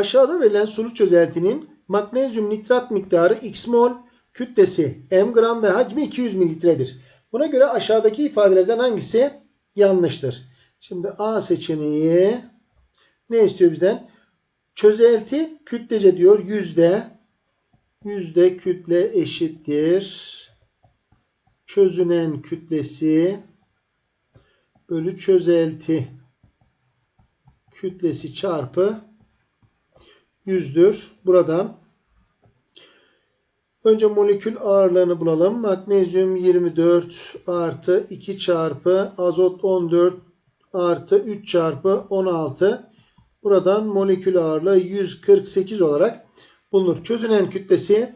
Aşağıda verilen sulu çözeltinin magnezyum nitrat miktarı x mol, kütlesi m gram ve hacmi 200 mililitredir. Buna göre aşağıdaki ifadelerden hangisi yanlıştır? Şimdi A seçeneği ne istiyor bizden? Çözelti kütlece diyor yüzde yüzde kütle eşittir çözünen kütlesi bölü çözelti kütlesi çarpı yüzdür. Buradan önce molekül ağırlığını bulalım. Magnezyum 24 artı 2 çarpı azot 14 artı 3 çarpı 16. Buradan molekül ağırlığı 148 olarak bulunur. Çözünen kütlesi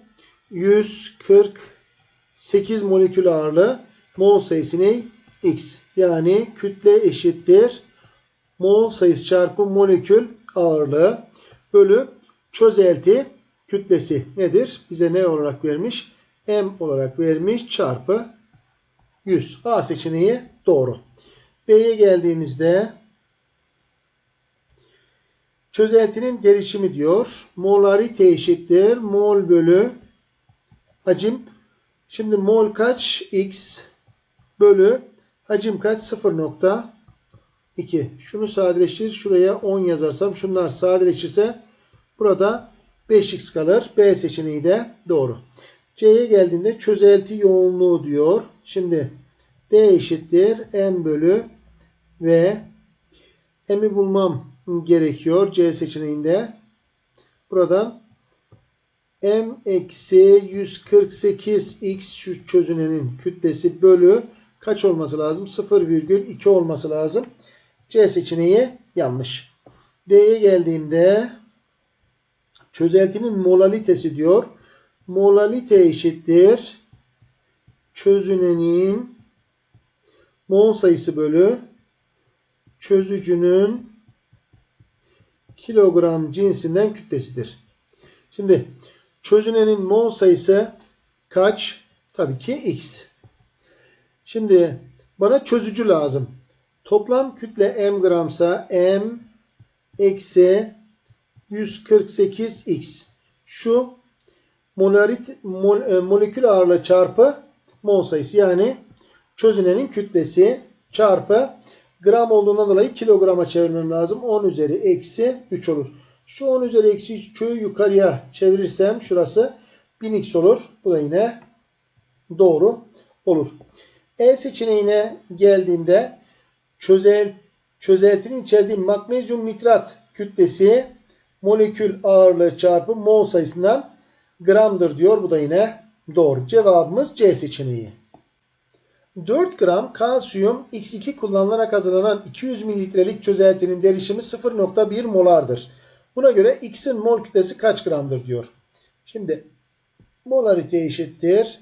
148 molekül ağırlığı mol sayısı ne? X. Yani kütle eşittir. Mol sayısı çarpı molekül ağırlığı bölü çözelti kütlesi nedir? Bize ne olarak vermiş? M olarak vermiş çarpı 100. A seçeneği doğru. B'ye geldiğimizde çözeltinin derişimi diyor. Molarite eşittir. Mol bölü hacim. Şimdi mol kaç? X bölü hacim kaç? 0.2. Şunu sadeleştir. Şuraya 10 yazarsam şunlar sadeleşirse burada 5x kalır. B seçeneği de doğru. C'ye geldiğinde çözelti yoğunluğu diyor. Şimdi D eşittir M bölü ve M'i bulmam gerekiyor C seçeneğinde. Buradan M eksi 148x şu çözünenin kütlesi bölü kaç olması lazım? 0,2 olması lazım. C seçeneği yanlış. D'ye geldiğimde çözeltinin molalitesi diyor. Molalite eşittir. Çözünenin mol sayısı bölü çözücünün kilogram cinsinden kütlesidir. Şimdi çözünenin mol sayısı kaç? Tabii ki x. Şimdi bana çözücü lazım. Toplam kütle m gramsa m eksi 148x. Şu molarit, mol, e, molekül ağırlığı çarpı mol sayısı yani çözünenin kütlesi çarpı gram olduğundan dolayı kilograma çevirmem lazım. 10 üzeri eksi 3 olur. Şu 10 üzeri eksi 3'ü yukarıya çevirirsem şurası 1000x olur. Bu da yine doğru olur. E seçeneğine geldiğimde çözel, çözeltinin içerdiği magnezyum nitrat kütlesi molekül ağırlığı çarpı mol sayısından gramdır diyor. Bu da yine doğru. Cevabımız C seçeneği. 4 gram kalsiyum X2 kullanılarak hazırlanan 200 mililitrelik çözeltinin derişimi 0.1 molardır. Buna göre X'in mol kütlesi kaç gramdır diyor. Şimdi molarite eşittir.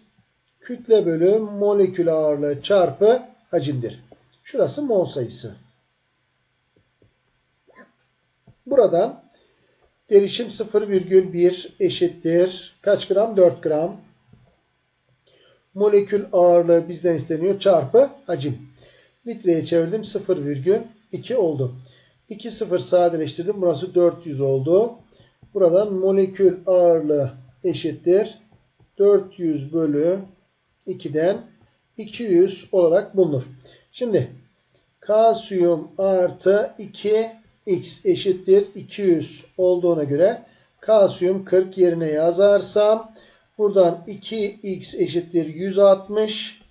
Kütle bölü molekül ağırlığı çarpı hacimdir. Şurası mol sayısı. Buradan derişim 0,1 eşittir. Kaç gram? 4 gram. Molekül ağırlığı bizden isteniyor. Çarpı hacim. Litreye çevirdim. 0,2 oldu. 2 sıfır sadeleştirdim. Burası 400 oldu. Buradan molekül ağırlığı eşittir. 400 bölü 2'den 200 olarak bulunur. Şimdi kalsiyum artı 2x eşittir 200 olduğuna göre kalsiyum 40 yerine yazarsam buradan 2x eşittir 160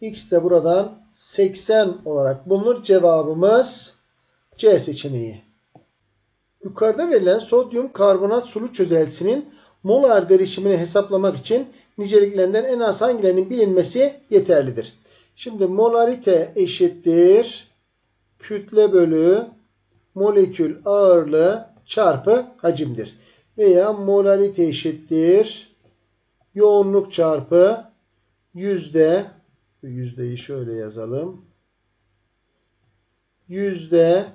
x de buradan 80 olarak bulunur. Cevabımız C seçeneği. Yukarıda verilen sodyum karbonat sulu çözeltisinin molar derişimini hesaplamak için niceliklerinden en az hangilerinin bilinmesi yeterlidir. Şimdi molarite eşittir kütle bölü molekül ağırlığı çarpı hacimdir. Veya molarite eşittir yoğunluk çarpı yüzde yüzdeyi şöyle yazalım. Yüzde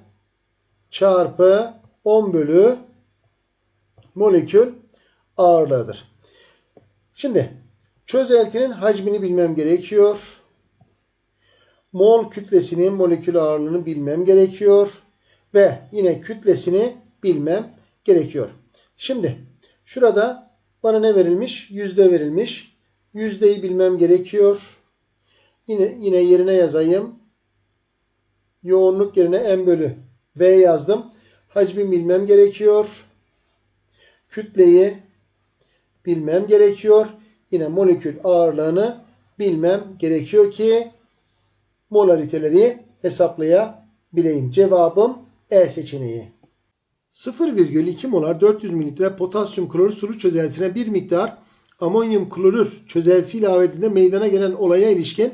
çarpı 10 bölü molekül ağırlığıdır. Şimdi çözeltinin hacmini bilmem gerekiyor. Mol kütlesinin molekül ağırlığını bilmem gerekiyor. Ve yine kütlesini bilmem gerekiyor. Şimdi şurada bana ne verilmiş? Yüzde verilmiş. Yüzdeyi bilmem gerekiyor. Yine, yine yerine yazayım. Yoğunluk yerine m bölü v yazdım. Hacmi bilmem gerekiyor. Kütleyi bilmem gerekiyor. Yine molekül ağırlığını bilmem gerekiyor ki molariteleri hesaplayabileyim. Cevabım E seçeneği. 0,2 molar 400 mililitre potasyum klorür sulu çözeltisine bir miktar amonyum klorür çözeltisi ilave edildiğinde meydana gelen olaya ilişkin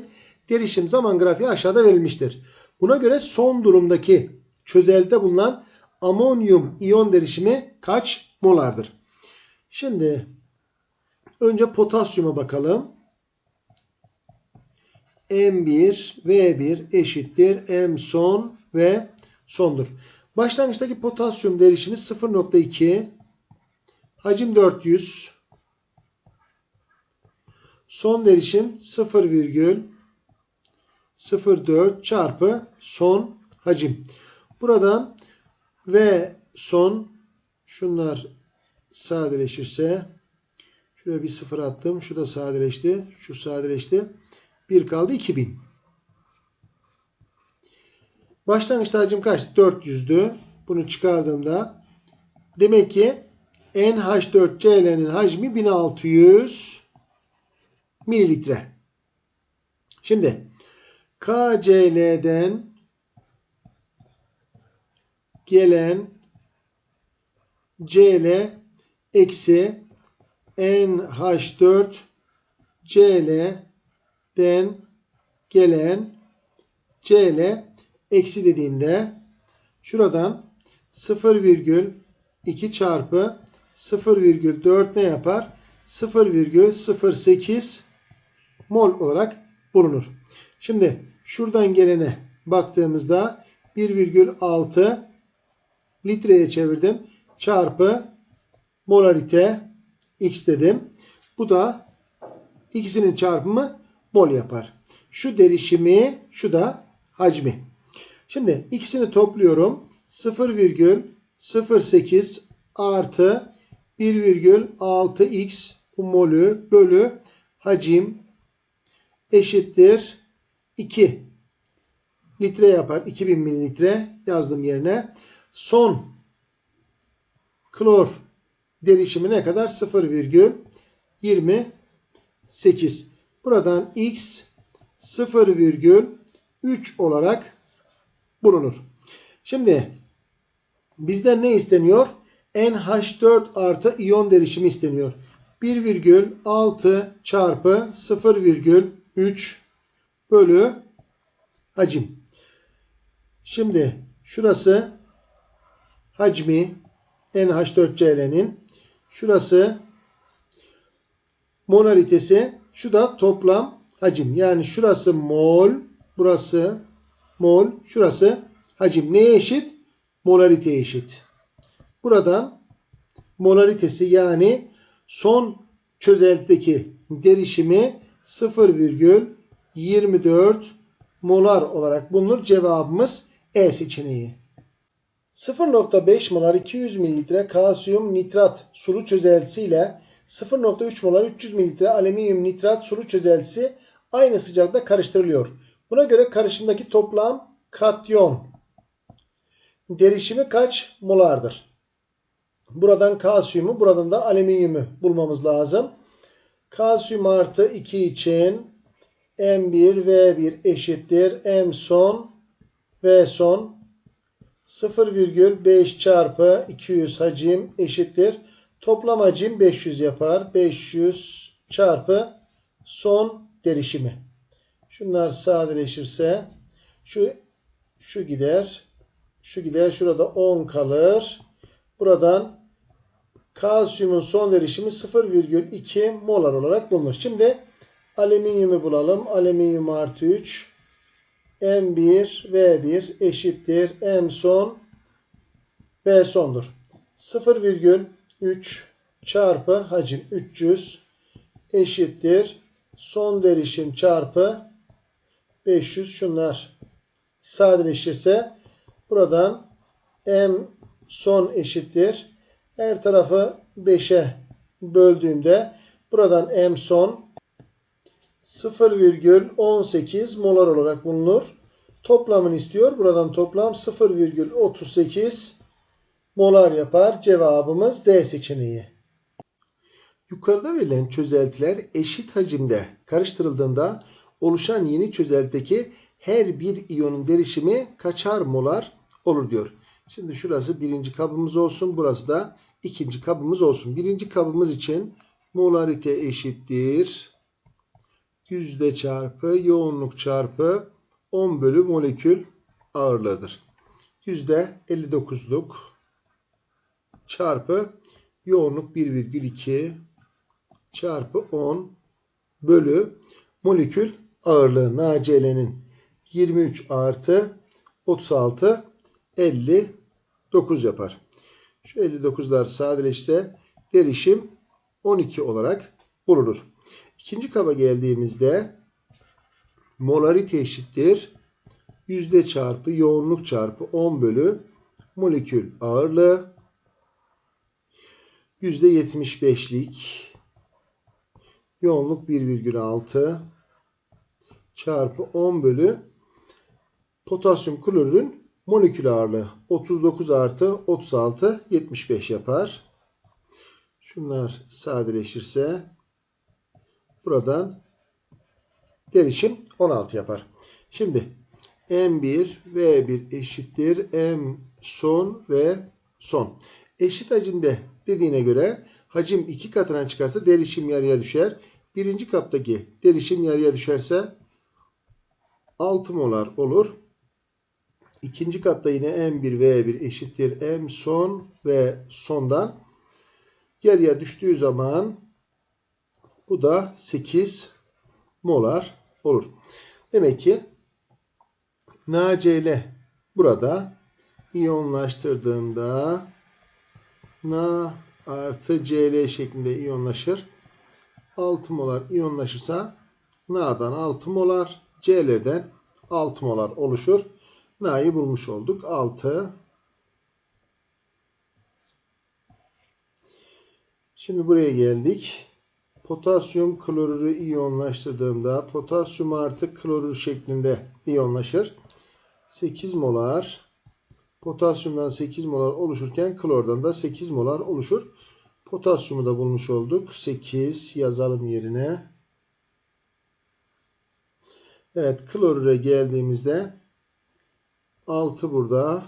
derişim zaman grafiği aşağıda verilmiştir. Buna göre son durumdaki çözeltide bulunan amonyum iyon derişimi kaç molardır? Şimdi önce potasyuma bakalım. M1 V1 eşittir M son ve sondur. Başlangıçtaki potasyum derişimi 0.2 hacim 400 son derişim 0,04 çarpı son hacim. Buradan V son şunlar sadeleşirse şuraya bir sıfır attım. Şu da sadeleşti. Şu sadeleşti. 1 kaldı 2000. Başlangıçta hacim kaçtı? 400'dü. Bunu çıkardığımda demek ki NH4Cl'nin hacmi 1600 mililitre. Şimdi KCl'den gelen Cl eksi NH4 Cl'den gelen Cl eksi dediğimde şuradan 0,2 çarpı 0,4 ne yapar? 0,08 mol olarak bulunur. Şimdi şuradan gelene baktığımızda 1,6 litreye çevirdim. Çarpı molarite x dedim. Bu da ikisinin çarpımı mol yapar. Şu derişimi, şu da hacmi. Şimdi ikisini topluyorum. 0,08 artı 1,6x molü bölü hacim eşittir 2 litre yapar. 2000 mililitre yazdım yerine. Son klor derişimi ne kadar? 0,28. Buradan x 0,3 olarak bulunur. Şimdi bizden ne isteniyor? NH4 artı iyon derişimi isteniyor. 1,6 çarpı 0,3 bölü hacim. Şimdi şurası hacmi NH4Cl'nin şurası molaritesi şu da toplam hacim. Yani şurası mol, burası mol, şurası hacim. Neye eşit? Molariteye eşit. Buradan molaritesi yani son çözeltideki derişimi 0,24 molar olarak bulunur. Cevabımız E seçeneği. 0.5 molar 200 mililitre kalsiyum nitrat sulu çözeltisi ile 0.3 molar 300 mililitre alüminyum nitrat sulu çözeltisi aynı sıcaklıkta karıştırılıyor. Buna göre karışımdaki toplam katyon derişimi kaç molardır? Buradan kalsiyumu, buradan da alüminyumu bulmamız lazım. Kalsiyum artı 2 için M1 V1 eşittir. M son V son 0,5 çarpı 200 hacim eşittir. Toplam hacim 500 yapar. 500 çarpı son derişimi. Şunlar sadeleşirse şu şu gider. Şu gider. Şurada 10 kalır. Buradan kalsiyumun son derişimi 0,2 molar olarak bulunur. Şimdi alüminyumu bulalım. Alüminyum artı 3 M1 V1 eşittir M son V sondur. 0,3 çarpı hacim 300 eşittir son derişim çarpı 500 şunlar sadeleşirse buradan M son eşittir Her tarafı 5'e böldüğümde buradan M son 0,18 molar olarak bulunur. Toplamını istiyor. Buradan toplam 0,38 molar yapar. Cevabımız D seçeneği. Yukarıda verilen çözeltiler eşit hacimde karıştırıldığında oluşan yeni çözeltideki her bir iyonun derişimi kaçar molar olur diyor. Şimdi şurası birinci kabımız olsun. Burası da ikinci kabımız olsun. Birinci kabımız için molarite eşittir. Yüzde çarpı yoğunluk çarpı 10 bölü molekül ağırlığıdır. Yüzde 59'luk çarpı yoğunluk 1,2 çarpı 10 bölü molekül ağırlığı NaCl'nin 23 artı 36 59 yapar. Şu 59'lar sadeleşse derişim 12 olarak bulunur. İkinci kaba geldiğimizde molarite eşittir. Yüzde çarpı yoğunluk çarpı 10 bölü molekül ağırlığı yüzde 75'lik yoğunluk 1,6 çarpı 10 bölü potasyum klorürün molekül ağırlığı 39 artı 36 75 yapar. Şunlar sadeleşirse buradan derişim 16 yapar. Şimdi M1 V1 eşittir M son ve son. Eşit hacimde dediğine göre hacim iki katına çıkarsa derişim yarıya düşer. Birinci kaptaki derişim yarıya düşerse 6 molar olur. İkinci kapta yine M1 V1 eşittir M son ve sondan yarıya düştüğü zaman bu da 8 molar olur. Demek ki NaCl burada iyonlaştırdığında Na artı Cl şeklinde iyonlaşır. 6 molar iyonlaşırsa Na'dan 6 molar Cl'den 6 molar oluşur. Na'yı bulmuş olduk. 6 Şimdi buraya geldik. Potasyum klorürü iyonlaştırdığımda potasyum artı klorür şeklinde iyonlaşır. 8 molar potasyumdan 8 molar oluşurken klordan da 8 molar oluşur. Potasyumu da bulmuş olduk. 8 yazalım yerine. Evet klorüre geldiğimizde 6 burada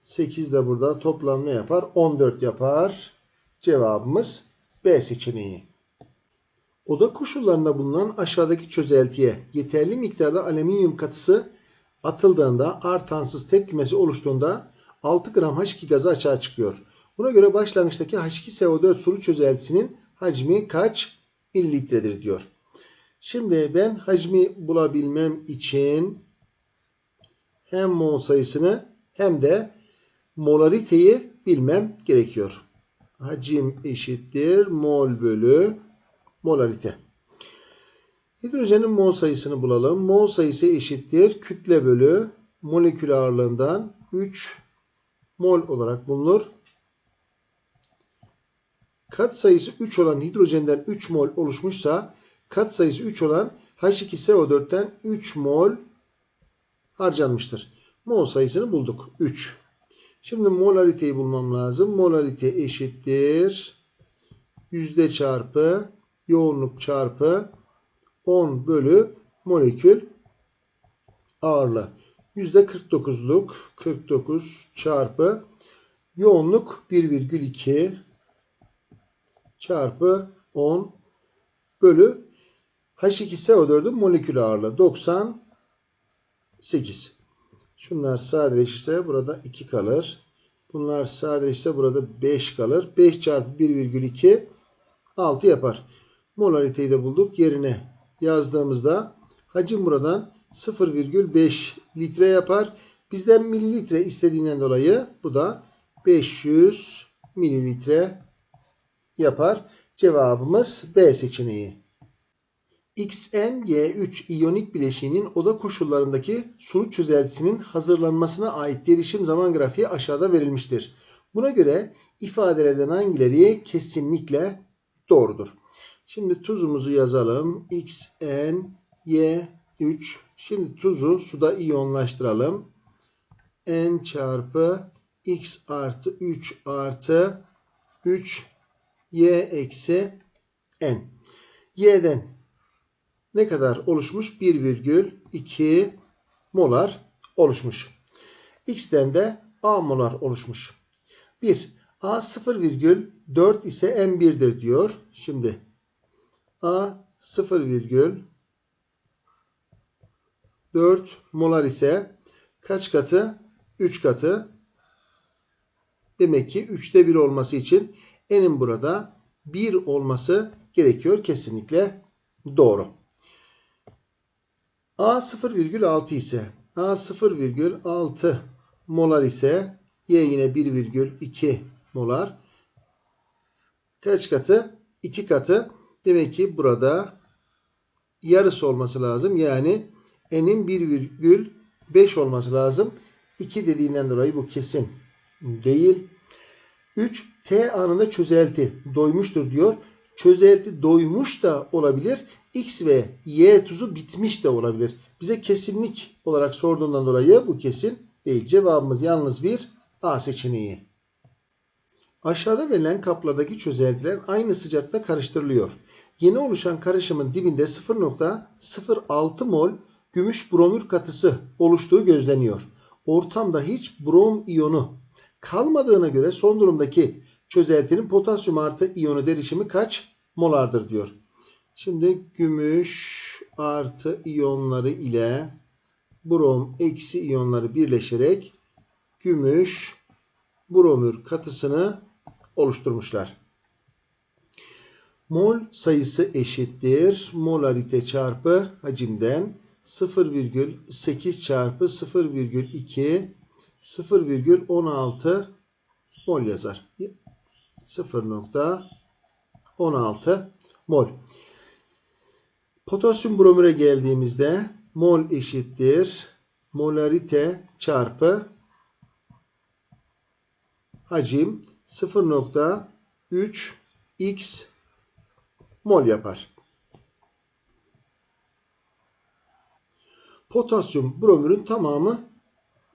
8 de burada toplam ne yapar? 14 yapar. Cevabımız B seçeneği. Oda koşullarında bulunan aşağıdaki çözeltiye yeterli miktarda alüminyum katısı atıldığında artansız tepkimesi oluştuğunda 6 gram H2 gazı açığa çıkıyor. Buna göre başlangıçtaki H2SO4 sulu çözeltisinin hacmi kaç mililitredir diyor. Şimdi ben hacmi bulabilmem için hem mol sayısını hem de molariteyi bilmem gerekiyor. Hacim eşittir mol bölü molarite. Hidrojenin mol sayısını bulalım. Mol sayısı eşittir kütle bölü molekül ağırlığından 3 mol olarak bulunur. Kat sayısı 3 olan hidrojenden 3 mol oluşmuşsa kat sayısı 3 olan H2SO4'ten 3 mol harcanmıştır. Mol sayısını bulduk. 3. Şimdi molariteyi bulmam lazım. Molarite eşittir. Yüzde çarpı yoğunluk çarpı 10 bölü molekül ağırlığı. Yüzde 49'luk 49 çarpı yoğunluk 1,2 çarpı 10 bölü H2SO4'ün molekül ağırlığı 98. Şunlar sadeleşirse burada 2 kalır. Bunlar sadeleşirse burada 5 kalır. 5 çarpı 1,2 6 yapar. Molariteyi de bulduk. Yerine yazdığımızda hacim buradan 0,5 litre yapar. Bizden mililitre istediğinden dolayı bu da 500 mililitre yapar. Cevabımız B seçeneği. XnY3 iyonik bileşiğinin oda koşullarındaki sulu çözeltisinin hazırlanmasına ait derişim zaman grafiği aşağıda verilmiştir. Buna göre ifadelerden hangileri kesinlikle doğrudur? Şimdi tuzumuzu yazalım. XN Y3. Şimdi tuzu suda iyonlaştıralım. N çarpı X artı 3 artı 3 Y eksi N. Y'den ne kadar oluşmuş? 1,2 molar oluşmuş. X'ten de A molar oluşmuş. 1. A 0,4 ise M1'dir diyor. Şimdi A 0,4 molar ise kaç katı? 3 katı. Demek ki 3'te 1 olması için N'in burada 1 olması gerekiyor. Kesinlikle doğru. A 0,6 ise A 0,6 molar ise Y yine 1,2 molar. Kaç katı? 2 katı. Demek ki burada yarısı olması lazım. Yani N'in 1,5 olması lazım. 2 dediğinden dolayı bu kesin değil. 3. T anında çözelti doymuştur diyor. Çözelti doymuş da olabilir. X ve Y tuzu bitmiş de olabilir. Bize kesinlik olarak sorduğundan dolayı bu kesin değil. Cevabımız yalnız bir A seçeneği. Aşağıda verilen kaplardaki çözeltiler aynı sıcakta karıştırılıyor. Yeni oluşan karışımın dibinde 0.06 mol gümüş bromür katısı oluştuğu gözleniyor. Ortamda hiç brom iyonu kalmadığına göre son durumdaki çözeltinin potasyum artı iyonu derişimi kaç molardır diyor. Şimdi gümüş artı iyonları ile brom eksi iyonları birleşerek gümüş bromür katısını oluşturmuşlar. Mol sayısı eşittir. Molarite çarpı hacimden 0,8 çarpı 0,2 0,16 mol yazar. 0.16 mol. Potasyum bromüre geldiğimizde mol eşittir. Molarite çarpı hacim 0.3 x mol yapar. Potasyum bromürün tamamı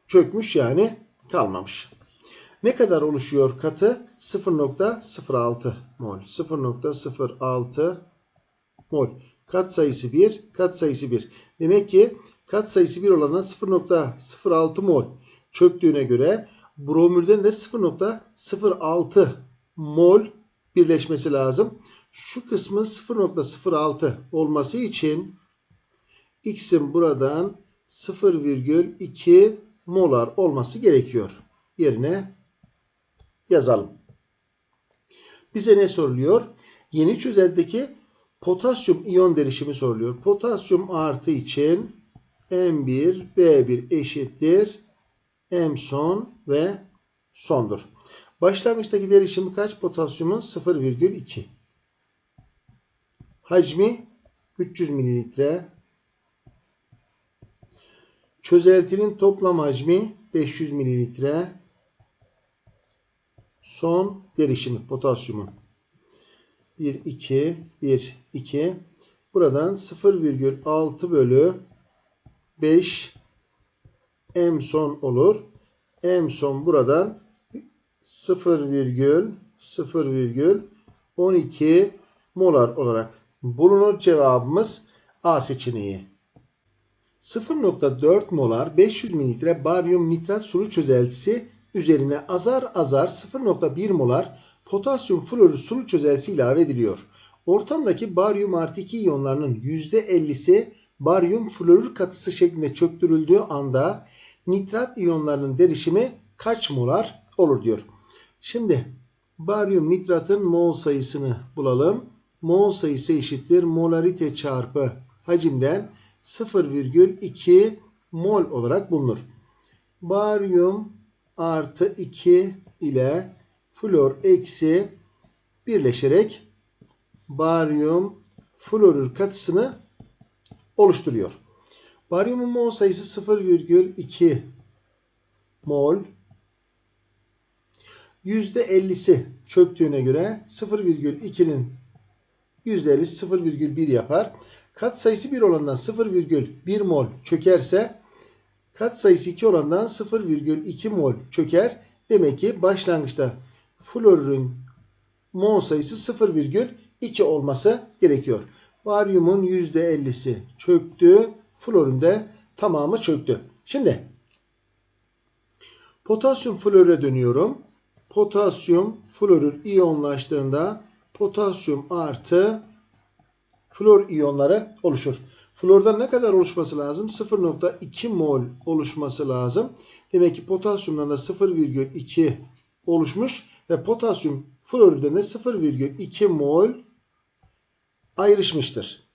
çökmüş yani kalmamış. Ne kadar oluşuyor katı? 0.06 mol. 0.06 mol. Kat sayısı 1, kat sayısı 1. Demek ki kat sayısı 1 olandan 0.06 mol çöktüğüne göre bromürden de 0.06 mol birleşmesi lazım. Şu kısmın 0.06 olması için x'in buradan 0,2 molar olması gerekiyor. Yerine yazalım. Bize ne soruluyor? Yeni çözeldeki potasyum iyon derişimi soruluyor. Potasyum artı için M1 B1 eşittir M son ve sondur. Başlangıçtaki derişimi kaç potasyumun? 0,2. Hacmi 300 mililitre. Çözeltinin toplam hacmi 500 mililitre. Son derişimi potasyumun. 1, 2, 1, 2. Buradan 0,6 bölü 5 M son olur. M son buradan 0,0,12 molar olarak bulunur. Cevabımız A seçeneği. 0.4 molar 500 mililitre baryum nitrat sulu çözeltisi üzerine azar azar 0.1 molar potasyum florür sulu çözeltisi ilave ediliyor. Ortamdaki baryum artı 2 iyonlarının %50'si baryum florür katısı şeklinde çöktürüldüğü anda nitrat iyonlarının derişimi kaç molar olur diyor. Şimdi baryum nitratın mol sayısını bulalım. Mol sayısı eşittir molarite çarpı hacimden 0,2 mol olarak bulunur. Baryum artı 2 ile flor eksi birleşerek baryum florür katısını oluşturuyor. Baryumun mol sayısı 0,2 mol. %50'si çöktüğüne göre 0,2'nin %50'si 0,1 yapar. Kat sayısı 1 olandan 0,1 mol çökerse kat sayısı 2 olandan 0,2 mol çöker. Demek ki başlangıçta florürün mol sayısı 0,2 olması gerekiyor. Baryumun %50'si çöktü. Florün de tamamı çöktü. Şimdi potasyum florüre dönüyorum. Potasyum florür iyonlaştığında potasyum artı flor iyonları oluşur. Flordan ne kadar oluşması lazım? 0.2 mol oluşması lazım. Demek ki potasyumdan da 0,2 oluşmuş ve potasyum florürden de 0,2 mol ayrışmıştır.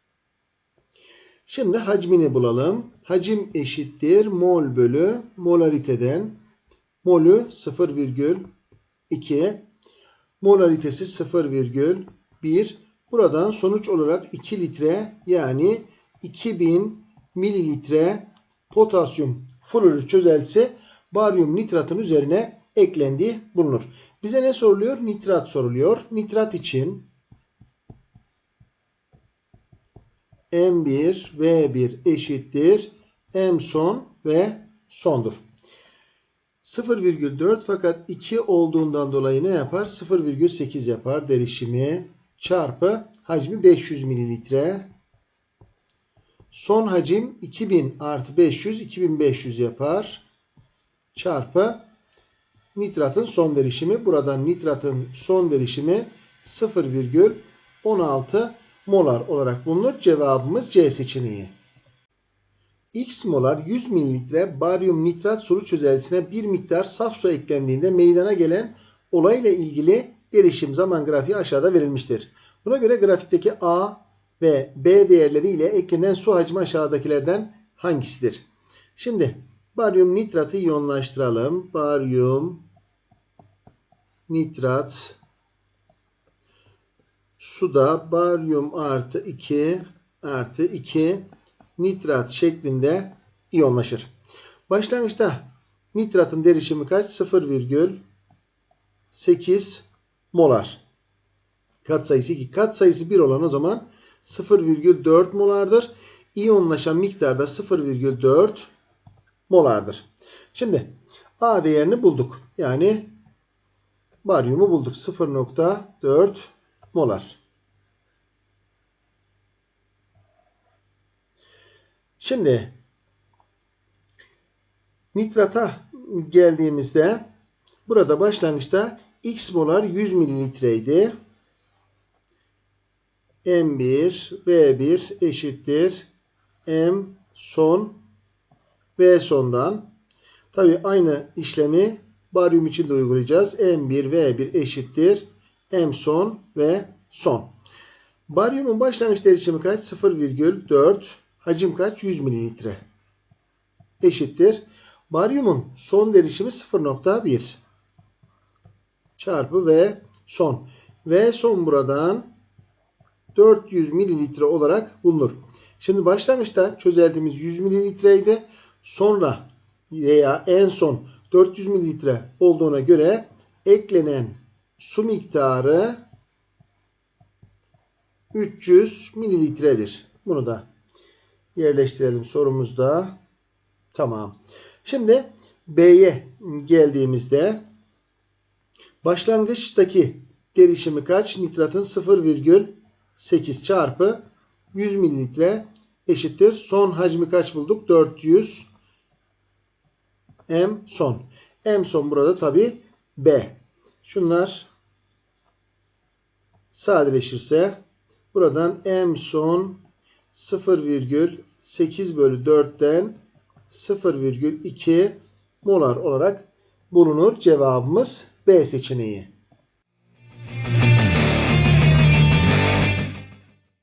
Şimdi hacmini bulalım. Hacim eşittir mol bölü molariteden molü 0,2 molaritesi 0,1 buradan sonuç olarak 2 litre yani 2000 mililitre potasyum florür çözeltisi baryum nitratın üzerine eklendiği bulunur. Bize ne soruluyor? Nitrat soruluyor. Nitrat için M1 V1 eşittir M son ve sondur. 0,4 fakat 2 olduğundan dolayı ne yapar? 0,8 yapar derişimi çarpı hacmi 500 mililitre. Son hacim 2000 artı 500 2500 yapar. Çarpı nitratın son derişimi. Buradan nitratın son derişimi 0,16 molar olarak bulunur. Cevabımız C seçeneği. X molar 100 mililitre baryum nitrat sulu çözeltisine bir miktar saf su eklendiğinde meydana gelen olayla ilgili gelişim zaman grafiği aşağıda verilmiştir. Buna göre grafikteki A ve B değerleri ile eklenen su hacmi aşağıdakilerden hangisidir? Şimdi baryum nitratı iyonlaştıralım. Baryum nitrat suda baryum artı 2 artı 2 nitrat şeklinde iyonlaşır. Başlangıçta nitratın derişimi kaç? 0,8 molar. Kat sayısı 2. Kat sayısı 1 olan o zaman 0,4 molardır. İyonlaşan miktar da 0,4 molardır. Şimdi A değerini bulduk. Yani baryumu bulduk. 0,4 molar. Şimdi nitrata geldiğimizde burada başlangıçta X molar 100 mililitreydi. M1 V1 eşittir M son V sondan. Tabi aynı işlemi baryum için de uygulayacağız. M1 V1 eşittir M son ve son. Baryumun başlangıç derişimi kaç? 0,4 Hacim kaç? 100 mililitre. Eşittir. Baryumun son derişimi 0.1 çarpı V son. V son buradan 400 mililitre olarak bulunur. Şimdi başlangıçta çözeltimiz 100 mililitreydi. Sonra veya en son 400 mililitre olduğuna göre eklenen su miktarı 300 mililitredir. Bunu da yerleştirelim sorumuzda. Tamam. Şimdi B'ye geldiğimizde başlangıçtaki derişimi kaç? Nitratın 0,8 çarpı 100 mililitre eşittir. Son hacmi kaç bulduk? 400 M son. M son burada tabi B. Şunlar sadeleşirse buradan M son 0,8 bölü 4'ten 0,2 molar olarak bulunur. Cevabımız B seçeneği.